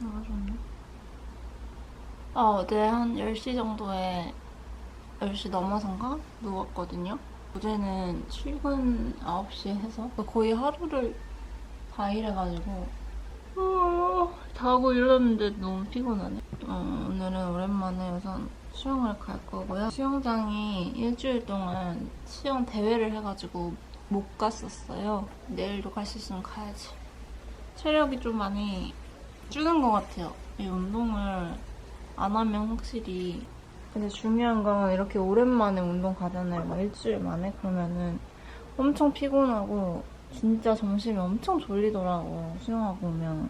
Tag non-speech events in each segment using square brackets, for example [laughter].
나가셨네. 아, 어제 한 10시 정도에 10시 넘어선가? 누웠거든요. 어제는 출근 9시에 해서 거의 하루를 다 일해가지고 어, 자고 일어났는데 너무 피곤하네. 어, 오늘은 오랜만에 우선 수영을 갈 거고요. 수영장이 일주일 동안 수영 대회를 해가지고 못 갔었어요. 내일도 갈 수 있으면 가야지. 체력이 좀 많이 줄는 것 같아요. 이 운동을 안 하면 확실히. 근데 중요한 건 이렇게 오랜만에 운동 가잖아요. 막 일주일 만에. 그러면은 엄청 피곤하고 진짜 점심이 엄청 졸리더라고. 수영하고 오면.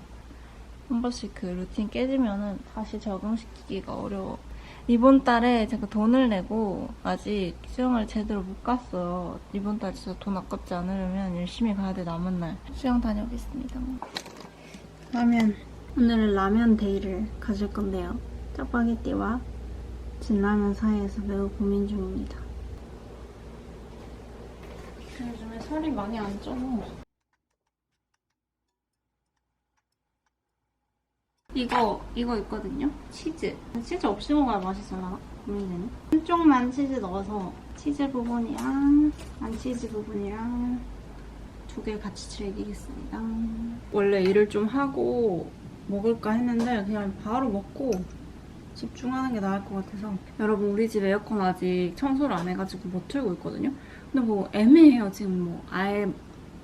한 번씩 그 루틴 깨지면은 다시 적응시키기가 어려워. 이번 달에 제가 돈을 내고 아직 수영을 제대로 못 갔어요. 이번 달 진짜 돈 아깝지 않으려면 열심히 가야 돼, 남은 날. 수영 다녀오겠습니다. 라면. 오늘은 라면 데이를 가질 건데요. 짜파게티와 진라면 사이에서 매우 고민 중입니다. 요즘에 살이 많이 안 쪄. 이거, 이거 있거든요? 치즈. 치즈 없이 먹어야 맛있을라나? 고민되네. 한쪽만 치즈 넣어서 치즈 부분이랑 안 치즈 부분이랑 두 개 같이 즐기겠습니다. 원래 일을 좀 하고 먹을까 했는데 그냥 바로 먹고 집중하는 게 나을 것 같아서. 여러분 우리 집 에어컨 아직 청소를 안 해가지고 못 틀고 있거든요. 근데 뭐 애매해요. 지금 뭐 아예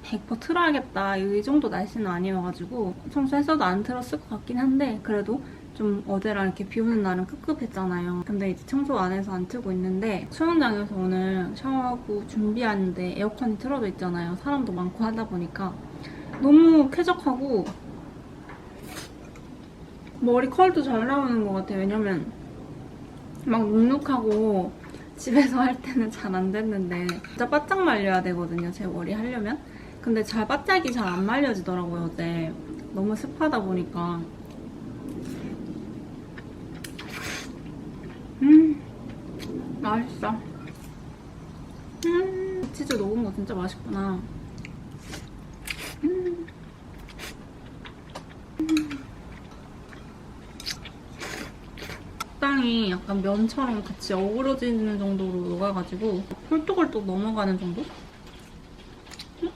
100% 틀어야겠다. 이 정도 날씨는 아니어가지고 청소했어도 안 틀었을 것 같긴 한데 그래도 좀 어제랑 이렇게 비 오는 날은 급급했잖아요. 근데 이제 청소 안 해서 안 틀고 있는데 수영장에서 오늘 샤워하고 준비하는데 에어컨이 틀어져 있잖아요. 사람도 많고 하다 보니까. 너무 쾌적하고 머리 컬도 잘 나오는 것 같아요. 왜냐면 막 눅눅하고 집에서 할 때는 잘 안 됐는데 진짜 바짝 말려야 되거든요. 제 머리 하려면. 근데 잘 바짝이 잘 안 말려지더라고요. 어제 너무 습하다 보니까 음 맛있어. 음 치즈 녹은 거 진짜 맛있구나. 식당이 약간 면처럼 같이 어우러지는 정도로 녹아가지고 홀떡홀떡 넘어가는 정도? 음?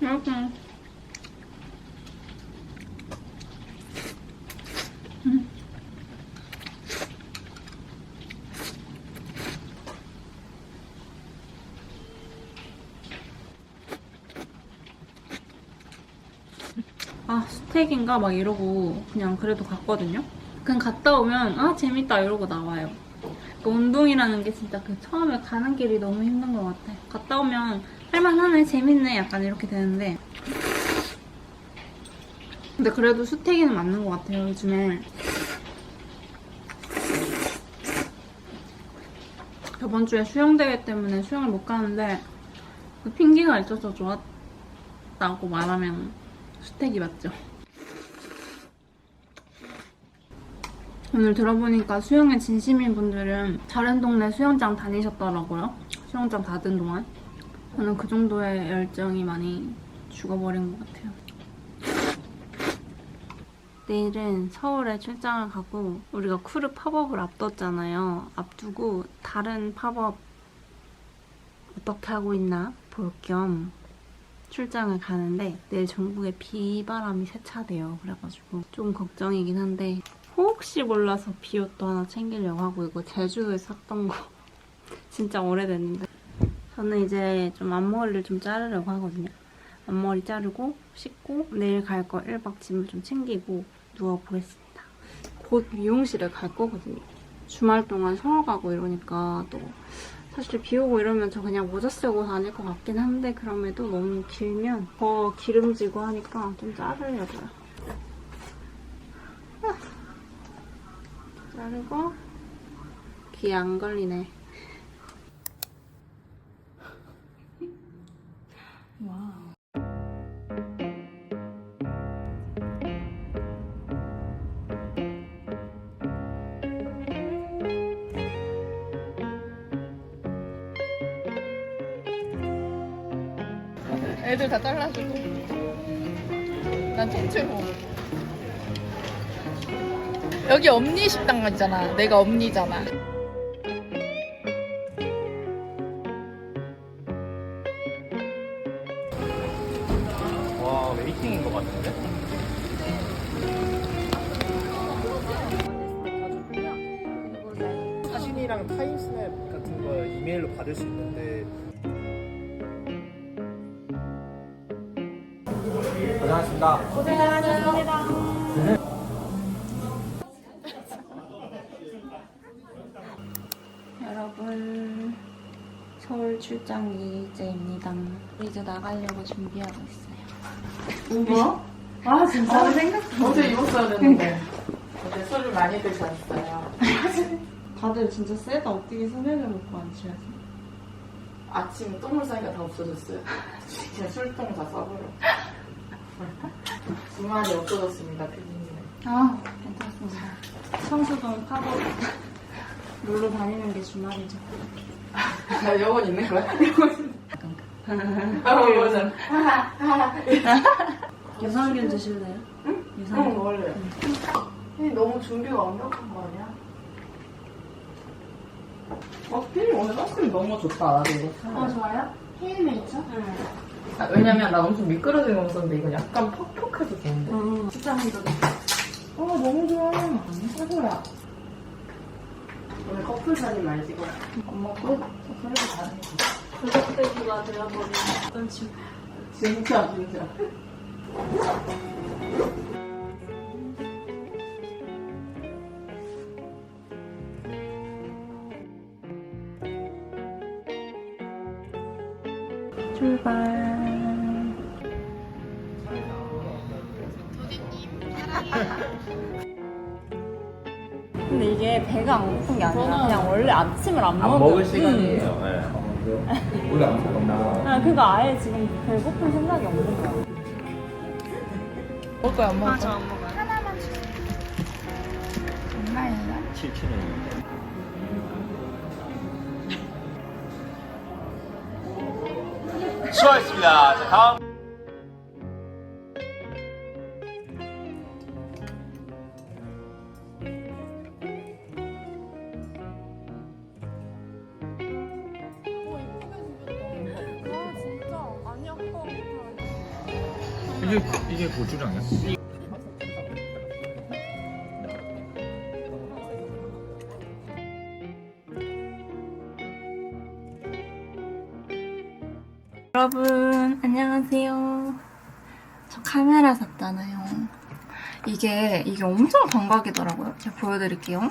이렇게 음. 아 스택인가 막 이러고 그냥 그래도 갔거든요. 그냥 갔다 오면 아 재밌다 이러고 나와요. 그 운동이라는 게 진짜 그 처음에 가는 길이 너무 힘든 것 같아. 갔다 오면 할만하네 재밌네 약간 이렇게 되는데 근데 그래도 수태기는 맞는 것 같아요 요즘에. 저번 주에 수영대회 때문에 수영을 못 가는데 그 핑계가 있어서 좋았다고 말하면 수택이 맞죠. 오늘 들어보니까 수영에 진심인 분들은 다른 동네 수영장 다니셨더라고요. 수영장 닫은 동안. 저는 그 정도의 열정이 많이 죽어버린 것 같아요. 내일은 서울에 출장을 가고 우리가 쿠르 팝업을 앞뒀잖아요. 앞두고 다른 팝업 어떻게 하고 있나 볼 겸 출장을 가는데 내일 전국에 비바람이 세차돼요. 그래가지고 좀 걱정이긴 한데 혹시 몰라서 비옷도 하나 챙기려고 하고 이거 제주도에 샀던 거 [laughs] 진짜 오래됐는데 저는 이제 좀 앞머리를 좀 자르려고 하거든요. 앞머리 자르고 씻고 내일 갈 거 1박 짐을 좀 챙기고 누워보겠습니다. 곧 미용실에 갈 거거든요. 주말 동안 서울 가고 이러니까 또 사실 비 오고 이러면 저 그냥 모자 쓰고 다닐 것 같긴 한데 그럼에도 너무 길면 더 기름지고 하니까 좀 자르려고요. 자르고 귀에 안 걸리네. 애들 다 잘라주고. 난 통째로 여기 엄니 식당이잖아. 내가 엄니잖아. 와 웨이팅인 것 같은데? 사진이랑 타임스냅 같은 거 이메일로 받을 수 있는데 고생하셨습니다. 여러분 출장 2일째입니다. 이제 나가려고 준비하고 있어요. 뭐야? 아 진짜 생각 어제 입었어야 되는데. 어제 술을 많이 드셨어요. [laughs] 다들 진짜 세다 어떻게 소맥을 먹고 안 취하지? 아침에 똥물 사이가 다 없어졌어요. [laughs] 그냥 술통 다 써버려. 주말이 없어졌습니다, 피디님. 아 괜찮습니다 성수동 파고 놀러 다니는 게 주말이죠 아, 영원 있는 거야? 아, 맞아. 유산균 드실래요? 응? 응, 유산균 원래. 피디 너무 준비가 완벽한 거 아니야? 어, 피디 오늘 선크림 너무 좋다. 나도 이거 사야 어 좋아요? 헤일메이트? 아, 왜냐면 나 엄청 미끄러진 거 썼는데 이건 약간 퍽퍽해서 좋은데. 응 식당에도 어, 너무 좋아. 최고야. 오늘 커플 사진 많이 찍어. 엄마 그, 그래도 다른 그것들보다 들어버린 어떤 춤 진짜, 진짜. 출발. 근데 이게 배가 안 고픈 게 아니라 그냥 원래 아침을 안, 안 먹을 시간이에요. 응. 네. [laughs] 원래 안 먹는다. 아, 그거 아예 지금 배고픈 생각이 없는 거야. 먹을 거야, 안 먹을 거야? 안 먹어요 7kg. 수고하셨습니다. 자, 다음. 여러분, 안녕하세요. 저 카메라 샀잖아요. 이게, 이게 엄청 광각이더라고요. 제가 보여드릴게요.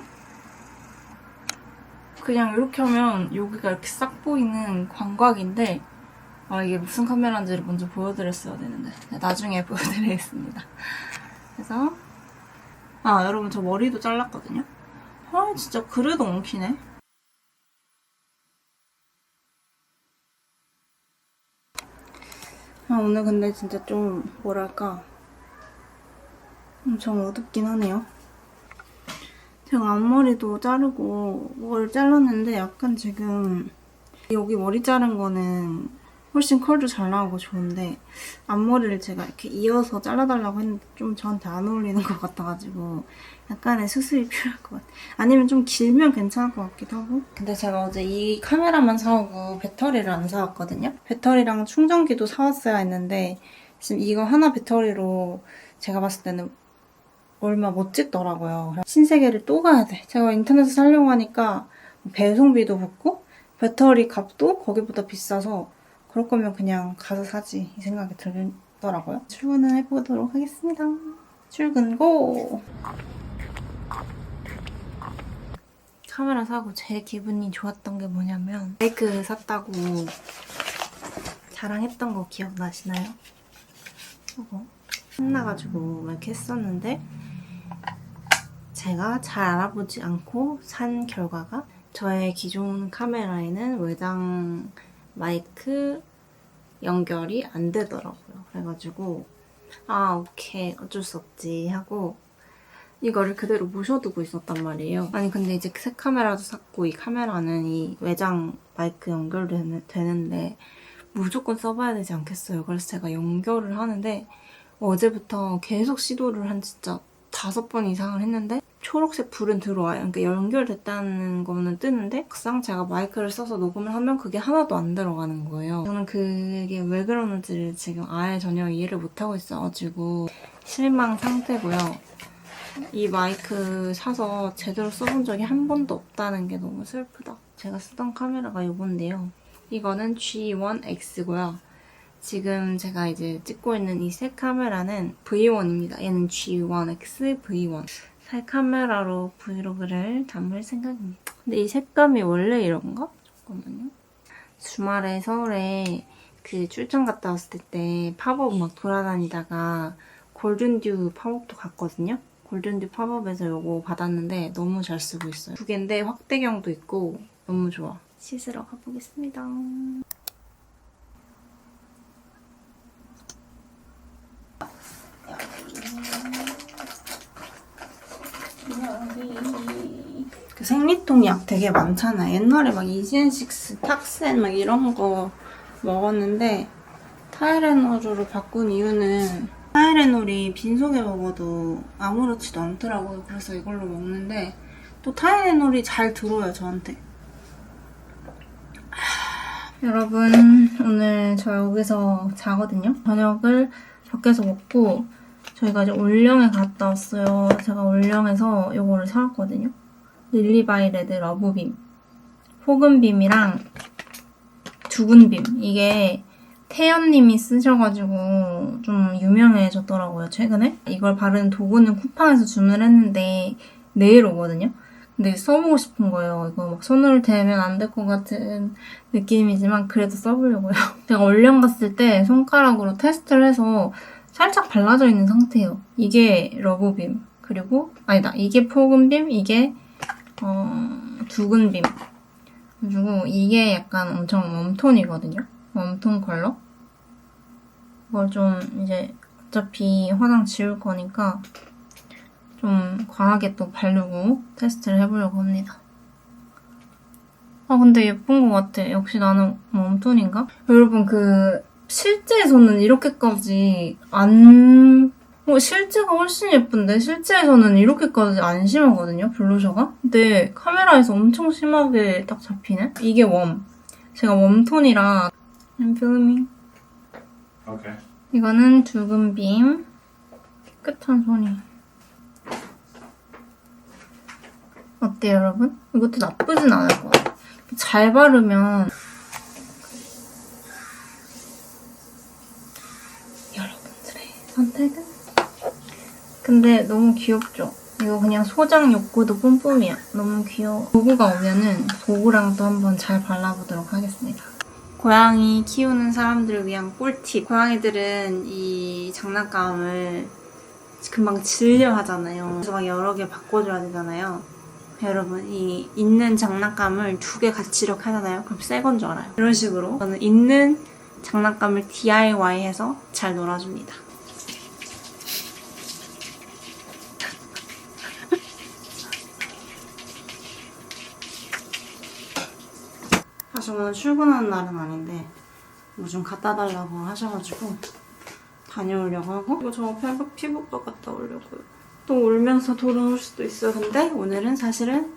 그냥 이렇게 하면 여기가 이렇게 싹 보이는 광각인데, 아, 이게 무슨 카메라인지를 먼저 보여드렸어야 되는데. 네, 나중에 [laughs] 보여드리겠습니다. 그래서, 아, 여러분, 저 머리도 잘랐거든요. 아, 진짜 그래도 엉키네. 오늘 근데 진짜 좀, 뭐랄까, 엄청 어둡긴 하네요. 제가 앞머리도 자르고, 뭘 잘랐는데 약간 지금, 여기 머리 자른 거는 훨씬 컬도 잘 나오고 좋은데, 앞머리를 제가 이렇게 이어서 잘라달라고 했는데 좀 저한테 안 어울리는 것 같아가지고, 약간의 수습이 필요할 것 같아요. 아니면 좀 길면 괜찮을 것 같기도 하고. 근데 제가 어제 이 카메라만 사오고 배터리를 안 사왔거든요. 배터리랑 충전기도 사왔어야 했는데 지금 이거 하나 배터리로 제가 봤을 때는 얼마 못 찍더라고요. 신세계를 또 가야 돼. 제가 인터넷에서 사려고 하니까 배송비도 붙고 배터리 값도 거기보다 비싸서 그럴 거면 그냥 가서 사지 이 생각이 들더라고요. 출근을 해보도록 하겠습니다. 출근 고! 카메라 사고 제일 기분이 좋았던 게 뭐냐면 마이크 샀다고 자랑했던 거 기억나시나요? 이거 혼나가지고 막 이렇게 했었는데 제가 잘 알아보지 않고 산 결과가 저의 기존 카메라에는 외장 마이크 연결이 안 되더라고요. 그래가지고 아 오케이 어쩔 수 없지 하고 이거를 그대로 모셔두고 있었단 말이에요. 아니 근데 이제 새 카메라도 샀고 이 카메라는 이 외장 마이크 연결되는데 무조건 써봐야 되지 않겠어요. 그래서 제가 연결을 하는데 어제부터 계속 시도를 한 진짜 다섯 번 이상을 했는데 초록색 불은 들어와요. 그러니까 연결됐다는 거는 뜨는데 막상 제가 마이크를 써서 녹음을 하면 그게 하나도 안 들어가는 거예요. 저는 그게 왜 그러는지를 지금 아예 전혀 이해를 못하고 있어가지고 실망 상태고요. 이 마이크 사서 제대로 써본 적이 한 번도 없다는 게 너무 슬프다. 제가 쓰던 카메라가 이건데요. 이거는 G1X고요. 지금 제가 이제 찍고 있는 이 새 카메라는 V1입니다. 얘는 G1X V1. 새 카메라로 브이로그를 담을 생각입니다. 근데 이 색감이 원래 이런가? 잠깐만요. 주말에 서울에 그 출장 갔다 왔을 때 팝업 막 돌아다니다가 골든듀 팝업도 갔거든요. 골든듀 팝업에서 요거 받았는데 너무 잘 쓰고 있어요. 두 개인데 확대경도 있고 너무 좋아. 씻으러 가보겠습니다. 그 생리통 약 되게 많잖아. 옛날에 막 이지엔식스, 탁센 막 이런 거 먹었는데 타이레놀로 바꾼 이유는 타이레놀이 빈속에 먹어도 아무렇지도 않더라고요. 그래서 이걸로 먹는데 또 타이레놀이 잘 들어요, 저한테. 하, 여러분, 오늘 저 여기서 자거든요. 저녁을 밖에서 먹고 저희가 이제 올영에 갔다 왔어요. 제가 올영에서 이거를 사왔거든요. 릴리바이 레드 러브빔. 포근빔이랑 두근빔. 이게 태연님이 쓰셔가지고 좀 유명해졌더라고요, 최근에. 이걸 바르는 도구는 쿠팡에서 주문을 했는데 내일 오거든요. 근데 써보고 싶은 거예요. 이거 막 손을 대면 안 될 것 같은 느낌이지만 그래도 써보려고요. [laughs] 제가 올영 갔을 때 손가락으로 테스트를 해서 살짝 발라져 있는 상태예요. 이게 러브빔. 그리고, 아니다. 이게 포근빔, 이게, 어, 두근빔. 그리고 이게 약간 엄청 웜톤이거든요. 웜톤 컬러. 이걸 좀 이제 어차피 화장 지울 거니까 좀 과하게 또 바르고 테스트를 해보려고 합니다. 아, 근데 예쁜 것 같아. 역시 나는 웜톤인가? 여러분, 그, 실제에서는 이렇게까지 안, 어, 실제가 훨씬 예쁜데, 실제에서는 이렇게까지 안 심하거든요, 블러셔가? 근데 카메라에서 엄청 심하게 딱 잡히네? 이게 웜. 제가 웜톤이라, I'm filming. Okay. 이거는 두근빔. 깨끗한 손이. 어때요, 여러분? 이것도 나쁘진 않을 거예요. 잘 바르면 선택은? 근데 너무 귀엽죠? 이거 그냥 소장 욕구도 뿜뿜이야. 너무 귀여워. 도구가 오면은 도구랑 또 한번 잘 발라보도록 하겠습니다. 고양이 키우는 사람들을 위한 꿀팁. 고양이들은 이 장난감을 금방 질려 하잖아요. 그래서 막 여러 개 바꿔줘야 되잖아요. 여러분, 이 있는 장난감을 두 개 같이 이렇게 하잖아요. 그럼 새 건 줄 알아요. 이런 식으로 저는 있는 장난감을 DIY해서 잘 놀아줍니다. 사실 오늘 출근하는 날은 아닌데 뭐 좀 갖다 달라고 하셔가지고 다녀오려고 하고 이거 저 피부, 피부과 갔다 오려고요. 또 울면서 돌아올 수도 있어요. 근데 오늘은 사실은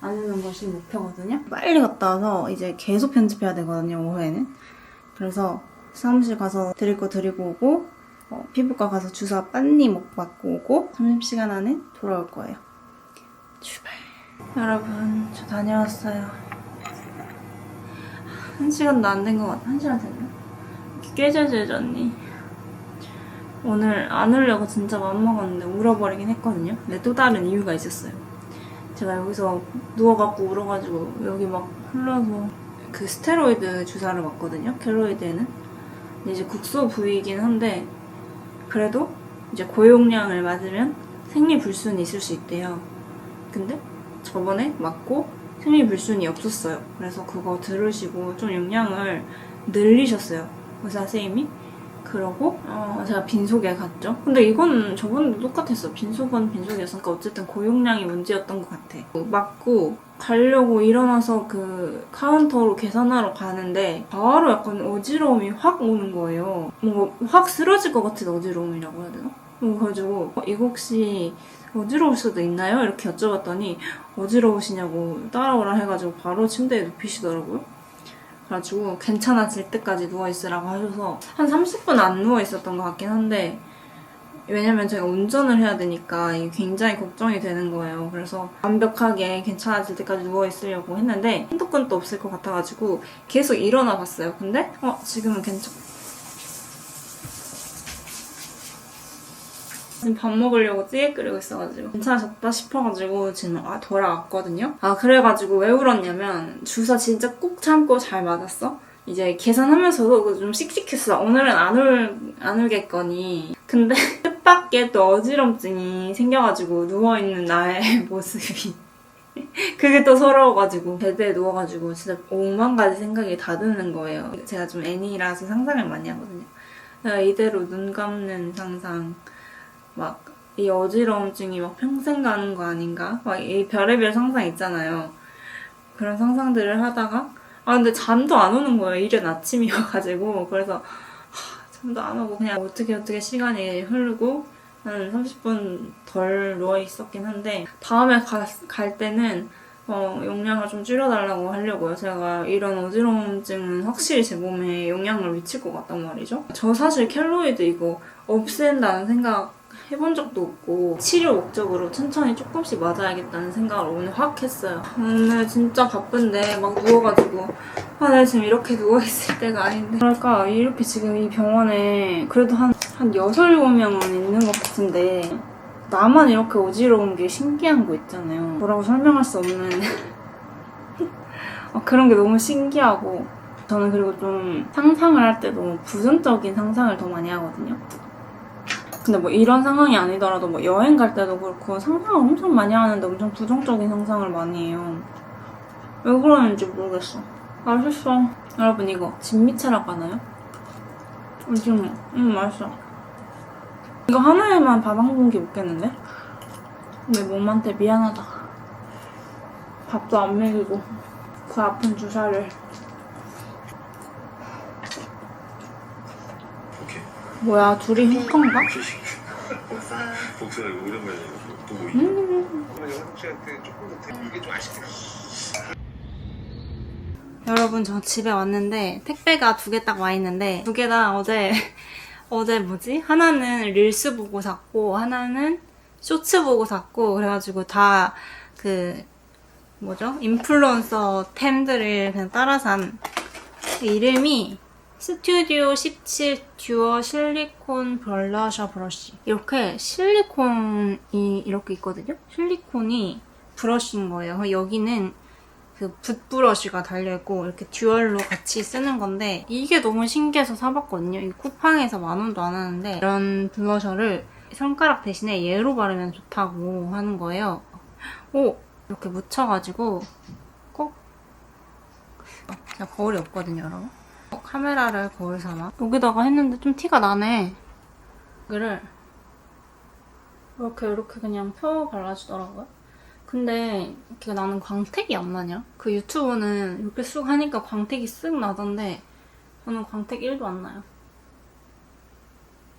안 오는 것이 목표거든요. 빨리 갔다 와서 이제 계속 편집해야 되거든요. 오후에는. 그래서 사무실 가서 드릴 거 드리고 오고 어, 피부과 가서 주사 빤니 목 맞고 오고 점심시간 안에 돌아올 거예요. 출발. 여러분 저 다녀왔어요. 한 시간도 안 된 것 같아. 한 시간 됐나? 꽤 젖었니? 오늘 안 울려고 진짜 맘먹었는데 울어버리긴 했거든요. 근데 또 다른 이유가 있었어요. 제가 여기서 누워갖고 울어가지고 여기 막 흘러서 그 스테로이드 주사를 맞거든요. 켈로이드에는. 근데 이제 국소 부위이긴 한데 그래도 이제 고용량을 맞으면 생리 불순이 있을 수 있대요. 근데 저번에 맞고 생리 불순이 없었어요. 그래서 그거 들으시고 좀 용량을 늘리셨어요. 의사 선생님이. 그러고 어, 제가 빈속에 갔죠. 근데 이건 저번도 똑같았어. 빈속은 빈속이었으니까 어쨌든 고용량이 문제였던 것 같아. 맞고 가려고 일어나서 그 카운터로 계산하러 가는데 바로 약간 어지러움이 확 오는 거예요. 뭔가 확 쓰러질 것 같은 어지러움이라고 해야 되나? 그래가지고 어, 이거 혹시 어지러울 수도 있나요? 이렇게 여쭤봤더니 어지러우시냐고 따라오라 해가지고 바로 침대에 눕히시더라고요. 그래가지고 괜찮아질 때까지 누워있으라고 하셔서 한 30분 안 누워있었던 것 같긴 한데 왜냐면 제가 운전을 해야 되니까 굉장히 걱정이 되는 거예요. 그래서 완벽하게 괜찮아질 때까지 누워있으려고 했는데 핸드폰도 없을 것 같아가지고 계속 일어나 봤어요. 근데 어 지금은 괜찮 지금 밥 먹으려고 찌개 끓이고 있어가지고 괜찮아졌다 싶어가지고 지금 아 돌아왔거든요. 아 그래가지고 왜 울었냐면 주사 진짜 꾹 참고 잘 맞았어. 이제 계산하면서도 좀 씩씩했어. 오늘은 안 울, 안 울겠거니. 근데 [laughs] 뜻밖의 또 어지럼증이 생겨가지고 누워있는 나의 [laughs] 모습이. [laughs] 그게 또 서러워가지고 베드에 누워가지고 진짜 오만 가지 생각이 다 드는 거예요. 제가 좀 애니라서 상상을 많이 하거든요. 이대로 눈 감는 상상, 막 이 어지러움증이 막 평생 가는 거 아닌가? 막 이 별의별 상상 있잖아요. 그런 상상들을 하다가 아 근데 잠도 안 오는 거예요. 이른 아침이어가지고 그래서 하, 잠도 안 오고 그냥 어떻게 어떻게 시간이 흐르고 한 30분 덜 누워 있었긴 한데 다음에 가- 갈 때는 어, 용량을 좀 줄여달라고 하려고요. 제가 이런 어지러움증은 확실히 제 몸에 영향을 미칠 것 같단 말이죠. 저 사실 켈로이드 이거 없앤다는 생각 해본 적도 없고 치료 목적으로 천천히 조금씩 맞아야겠다는 생각을 오늘 확 했어요. 오늘 진짜 바쁜데 막 누워가지고 아, 내가 지금 이렇게 누워있을 때가 아닌데 그러니까 이렇게 지금 이 병원에 그래도 한, 한 6, 7명은 있는 것 같은데 나만 이렇게 어지러운 게 신기한 거 있잖아요. 뭐라고 설명할 수 없는 아, [laughs] 그런 게 너무 신기하고 저는 그리고 좀 상상을 할 때 너무 부정적인 상상을 더 많이 하거든요. 근데 뭐 이런 상황이 아니더라도 뭐 여행 갈 때도 그렇고 상상을 엄청 많이 하는데 엄청 부정적인 상상을 많이 해요. 왜 그러는지 모르겠어. 맛있어. 여러분 이거 진미채라고 하나요? 오징어. 음 맛있어. 이거 하나에만 밥 한 공기 먹겠는데? 내 몸한테 미안하다. 밥도 안 먹이고 그 아픈 주사를 오케이. 뭐야 둘이 흑한가? 복수를 오랜만에 보고 있. 여러분 저 집에 왔는데 택배가 두 개 딱 와 있는데 두 개 다 어제 [laughs] 어제 뭐지 하나는 릴스 보고 샀고 하나는 쇼츠 보고 샀고 그래가지고 다 그 뭐죠 인플루언서 템들을 그냥 따라 산 이름이 스튜디오 17 듀어 실리콘 블러셔 브러쉬 이렇게 실리콘이 이렇게 있거든요 실리콘이 브러쉬인 거예요 여기는 그 붓브러쉬가 달려있고 이렇게 듀얼로 같이 쓰는 건데 이게 너무 신기해서 사봤거든요. 이 쿠팡에서 만 원도 안 하는데 이런 블러셔를 손가락 대신에 얘로 바르면 좋다고 하는 거예요. 오! 이렇게 묻혀가지고 꼭 제가 거울이 없거든요, 여러분. 어, 카메라를 거울 삼아 여기다가 했는데 좀 티가 나네. 이거를 이렇게 이렇게 그냥 펴 발라주더라고요. 근데 이렇게 나는 광택이 안 나냐? 그 유튜브는 이렇게 쑥 하니까 광택이 쓱 나던데 저는 광택 1도 안 나요.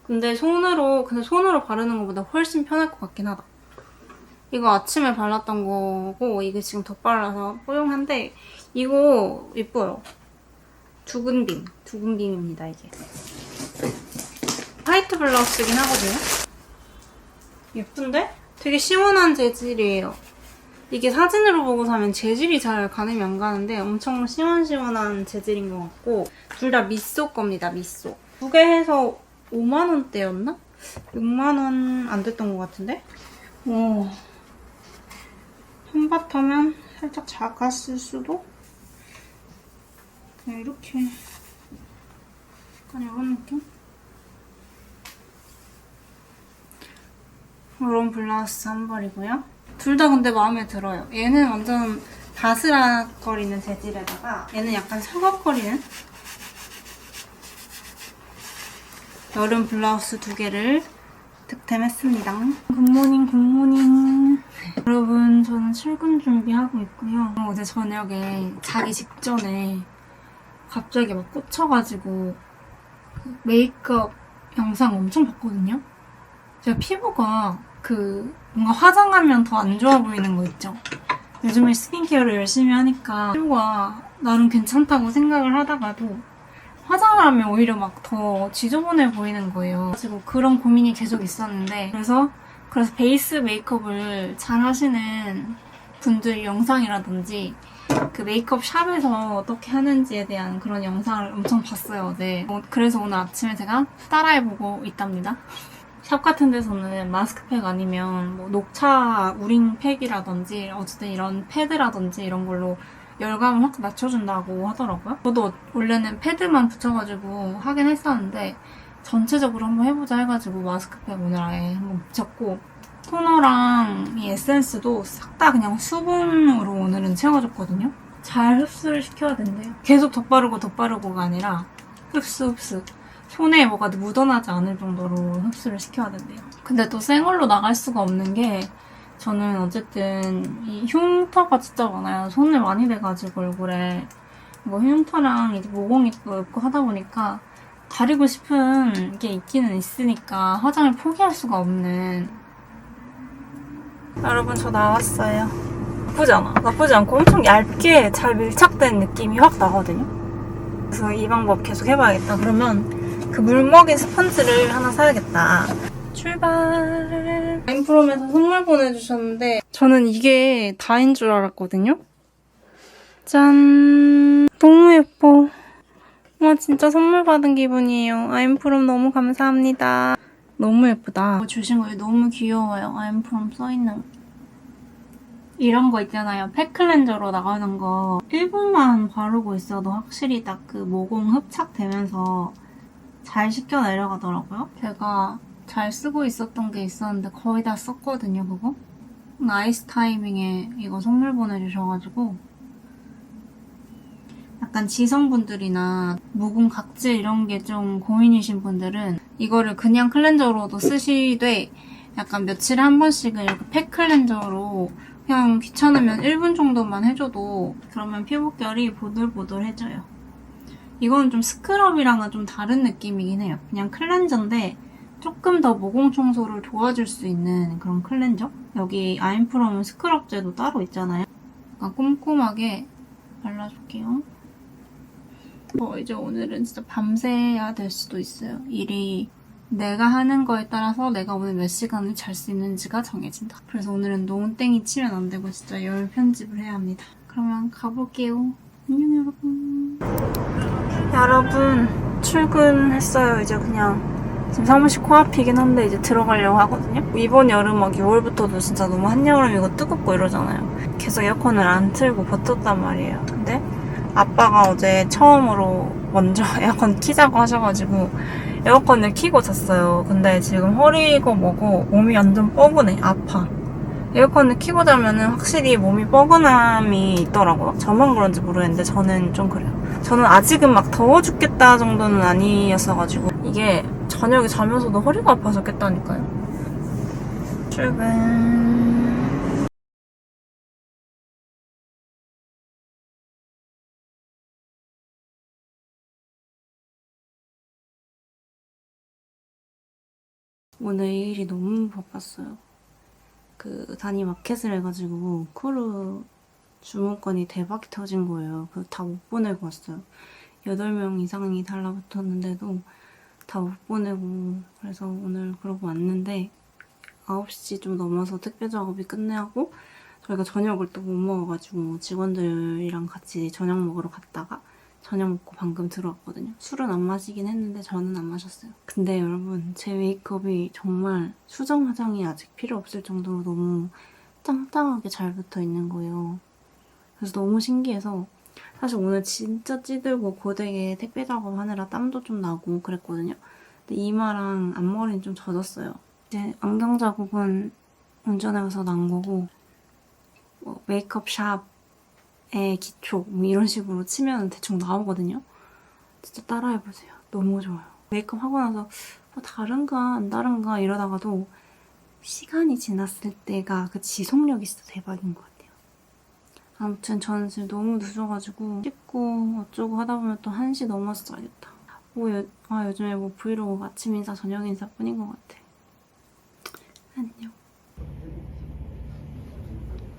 근데 손으로 근데 손으로 바르는 것보다 훨씬 편할 것 같긴 하다. 이거 아침에 발랐던 거고 이게 지금 덧발라서 뽀용한데 이거 예뻐요. 두근빔, 두근빔입니다 이게. 화이트 블라우스긴 하거든요. 예쁜데? 되게 시원한 재질이에요. 이게 사진으로 보고 사면 재질이 잘 가늠이 안 가는데 엄청 시원시원한 재질인 것 같고 둘 다 미소 겁니다, 미소. 두 개 해서 5만 원대였나? 6만 원 안 됐던 것 같은데? 오. 한바타면 살짝 작았을 수도? 그냥 이렇게 약간 이런 느낌? 이런 블라우스 한 벌이고요. 둘 다 근데 마음에 들어요. 얘는 완전 바스락거리는 재질에다가 얘는 약간 서걱거리는 여름 블라우스 두 개를 득템했습니다. 굿모닝 굿모닝 여러분 저는 출근 준비하고 있고요. 어제 저녁에 자기 직전에 갑자기 막 꽂혀가지고 그 메이크업 영상 엄청 봤거든요. 제가 피부가 그 뭔가 화장하면 더 안 좋아 보이는 거 있죠. 요즘에 스킨케어를 열심히 하니까 피부가 나름 괜찮다고 생각을 하다가도 화장을 하면 오히려 막 더 지저분해 보이는 거예요. 그리고 그런 고민이 계속 있었는데 그래서 그래서 베이스 메이크업을 잘 하시는 분들 영상이라든지 그 메이크업 샵에서 어떻게 하는지에 대한 그런 영상을 엄청 봤어요 어제. 어, 그래서 오늘 아침에 제가 따라해보고 있답니다. 샵 같은 데서는 마스크팩 아니면 뭐 녹차 우링 팩이라든지 어쨌든 이런 패드라든지 이런 걸로 열감을 확 낮춰준다고 하더라고요. 저도 원래는 패드만 붙여가지고 하긴 했었는데 전체적으로 한번 해보자 해가지고 마스크팩 오늘 아예 한번 붙였고 토너랑 이 에센스도 싹 다 그냥 수분으로 오늘은 채워줬거든요. 잘 흡수를 시켜야 된대요. 계속 덧바르고 덧바르고가 아니라 흡수 흡수. 손에 뭐가 묻어나지 않을 정도로 흡수를 시켜야 된대요. 근데 또 생얼로 나갈 수가 없는 게 저는 어쨌든 이 흉터가 진짜 많아요. 손을 많이 대가지고 얼굴에 뭐 흉터랑 이제 모공이 또 있고 하다 보니까 가리고 싶은 게 있기는 있으니까 화장을 포기할 수가 없는 여러분 저 나왔어요. 나쁘지 않아. 나쁘지 않고 엄청 얇게 잘 밀착된 느낌이 확 나거든요. 그래서 이 방법 계속 해봐야겠다. 그러면 그 물 먹인 스펀지를 하나 사야겠다. 출발. 인프롬에서 선물 보내주셨는데 저는 이게 다인 줄 알았거든요. 짠. 너무 예뻐. 와 진짜 선물 받은 기분이에요. 아임프롬 너무 감사합니다. 너무 예쁘다. 주신 거 너무 귀여워요. 아임프롬 써있는 거. 이런 거 있잖아요. 팩클렌저로 나가는 거 1분만 바르고 있어도 확실히 딱 그 모공 흡착되면서 잘 식혀 내려가더라고요. 제가 잘 쓰고 있었던 게 있었는데 거의 다 썼거든요, 그거. 나이스 타이밍에 이거 선물 보내주셔가지고 약간 지성분들이나 모공 각질 이런 게 좀 고민이신 분들은 이거를 그냥 클렌저로도 쓰시되 약간 며칠에 한 번씩은 이렇게 팩 클렌저로 그냥 귀찮으면 1분 정도만 해줘도 그러면 피부결이 보들보들해져요. 이거는 좀 스크럽이랑은 좀 다른 느낌이긴 해요. 그냥 클렌저인데 조금 더 모공 청소를 도와줄 수 있는 그런 클렌저? 여기 아임프롬은 스크럽제도 따로 있잖아요. 약간 꼼꼼하게 발라줄게요. 뭐 이제 오늘은 진짜 밤새야 될 수도 있어요. 일이 내가 하는 거에 따라서 내가 오늘 몇 시간을 잘 수 있는지가 정해진다. 그래서 오늘은 노은땡이 치면 안 되고 진짜 열 편집을 해야 합니다. 그러면 가볼게요. 안녕 여러분. 여러분 출근했어요. 이제 그냥 지금 사무실 코앞이긴 한데 이제 들어가려고 하거든요. 이번 여름 막 6월부터도 진짜 너무 한여름이고 뜨겁고 이러잖아요. 계속 에어컨을 안 틀고 버텼단 말이에요. 근데 아빠가 어제 처음으로 먼저 [laughs] 에어컨 키자고 하셔가지고 에어컨을 키고 잤어요. 근데 지금 허리고 뭐고 몸이 완전 뻐근해. 아파. 에어컨을 키고 자면은 확실히 몸이 뻐근함이 있더라고요. 저만 그런지 모르겠는데 저는 좀 그래요. 저는 아직은 막 더워 죽겠다 정도는 아니었어가지고 이게 저녁에 자면서도 허리가 아파서 깼다니까요. 출근. 오늘 일이 너무 바빴어요. 그 단위 마켓을 해가지고 쿠루 주문권이 대박 터진 거예요. 그 다 못 보내고 왔어요. 8명 이상이 달라붙었는데도 다 못 보내고 그래서 오늘 그러고 왔는데 9시 좀 넘어서 택배 작업이 끝내고 저희가 저녁을 또 못 먹어가지고 직원들이랑 같이 저녁 먹으러 갔다가 저녁 먹고 방금 들어왔거든요. 술은 안 마시긴 했는데 저는 안 마셨어요. 근데 여러분 제 메이크업이 정말 수정 화장이 아직 필요 없을 정도로 너무 짱짱하게 잘 붙어 있는 거예요. 그래서 너무 신기해서 사실 오늘 진짜 찌들고 고데기에 택배 작업하느라 땀도 좀 나고 그랬거든요. 근데 이마랑 앞머리는 좀 젖었어요. 이제 안경 자국은 운전해 가서 난 거고 뭐 메이크업 샵 의 기초 뭐 이런 식으로 치면 대충 나오거든요. 진짜 따라해보세요. 너무 좋아요. 메이크업 하고 나서 뭐 다른가 안 다른가 이러다가도 시간이 지났을 때가 그 지속력이 진짜 대박인 것 같아요. 아무튼 저는 지금 너무 늦어가지고 씻고 어쩌고 하다 보면 또 1시 넘어서 자겠다. 뭐 요, 아, 요즘에 뭐 브이로그 아침 인사 저녁 인사 뿐인 것 같아. 안녕.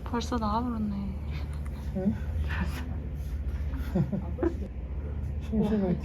벌써 나와버렸네. [laughs] 심심해.